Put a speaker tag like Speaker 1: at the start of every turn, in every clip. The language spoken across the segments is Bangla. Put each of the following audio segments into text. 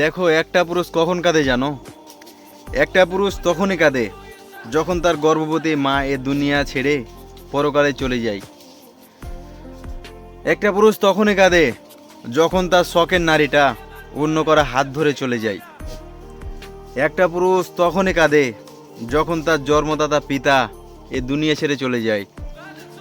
Speaker 1: দেখো, একটা পুরুষ কখন কাঁদে জানো? একটা পুরুষ তখনই কাঁদে যখন তার গর্ভবতী মা এ দুনিয়া ছেড়ে পরকালে চলে যায়। একটা পুরুষ তখনই কাঁদে যখন তার শখের নারীটা অন্য করা হাত ধরে চলে যায়। একটা পুরুষ তখনই কাঁদে যখন তার জন্মদাতা পিতা এ দুনিয়া ছেড়ে চলে যায়।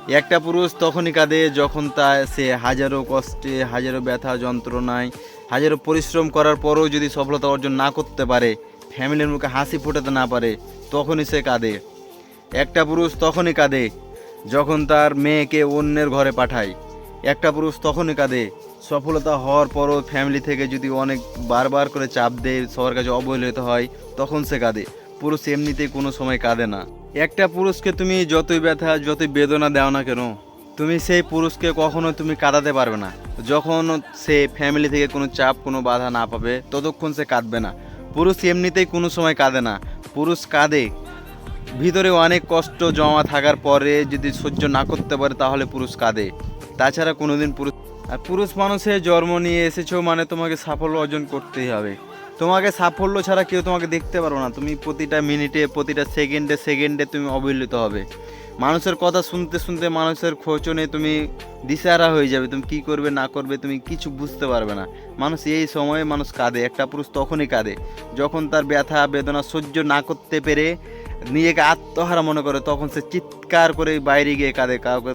Speaker 1: একটা পুরুষ তখনই কাঁদে যখন তা সে হাজারো কষ্টে, হাজারো ব্যথা, যন্ত্রণায়, হাজারো পরিশ্রম করার পরেও যদি সফলতা অর্জন না করতে পারে, ফ্যামিলির মুখে হাসি ফোটাতে না পারে, তখনই সে কাঁদে। একটা পুরুষ তখনই কাঁদে যখন তার মেয়েকে অন্যের ঘরে পাঠায়। একটা পুরুষ তখনই কাঁদে সফলতা হওয়ার পরও ফ্যামিলি থেকে যদি অনেক বারবার করে চাপ দেয়, সবার কাছে অবহেলিত হয়, তখন সে কাঁদে। পুরুষ এমনিতেই কোনো সময় কাঁদে না। একটা পুরুষকে তুমি যতই ব্যথা, যতই বেদনা দাও না কেন, তুমি সেই পুরুষকে কখনো তুমি কাঁদাতে পারবে না। যখন সে ফ্যামিলি থেকে কোনো চাপ, কোনো বাধা না পাবে, ততক্ষণ সে কাঁদবে না। পুরুষ এমনিতেই কোনো সময় কাঁদে না। পুরুষ কাঁদে, ভিতরে অনেক কষ্ট জমা থাকার পরে যদি সহ্য না করতে পারে, তাহলে পুরুষ কাঁদে। তাছাড়া কোনোদিন পুরুষ আর পুরুষ মানুষের জন্ম নিয়ে এসেছ মানে তোমাকে সাফল্য অর্জন করতেই হবে। তোমাকে সাফল্য ছাড়া কেউ তোমাকে দেখতে পারবে না। তুমি প্রতিটা মিনিটে প্রতিটা সেকেন্ডে সেকেন্ডে তুমি অবহেলিত হবে। মানুষের কথা শুনতে শুনতে মানুষের খোঁচনে তুমি দিশারা হয়ে যাবে। তুমি কি করবে, না করবে, তুমি কিছু বুঝতে পারবে না। মানুষ এই সময়ে মানুষ কাঁদে, একটা পুরুষ তখনই কাঁদে। যখন তার ব্যথা, বেদনা সহ্য না করতে পেরে নিজেকে আত্মহারা মনে করে, তখন সে চিৎকার করে বাইরে গিয়ে কাঁদে। কাউকে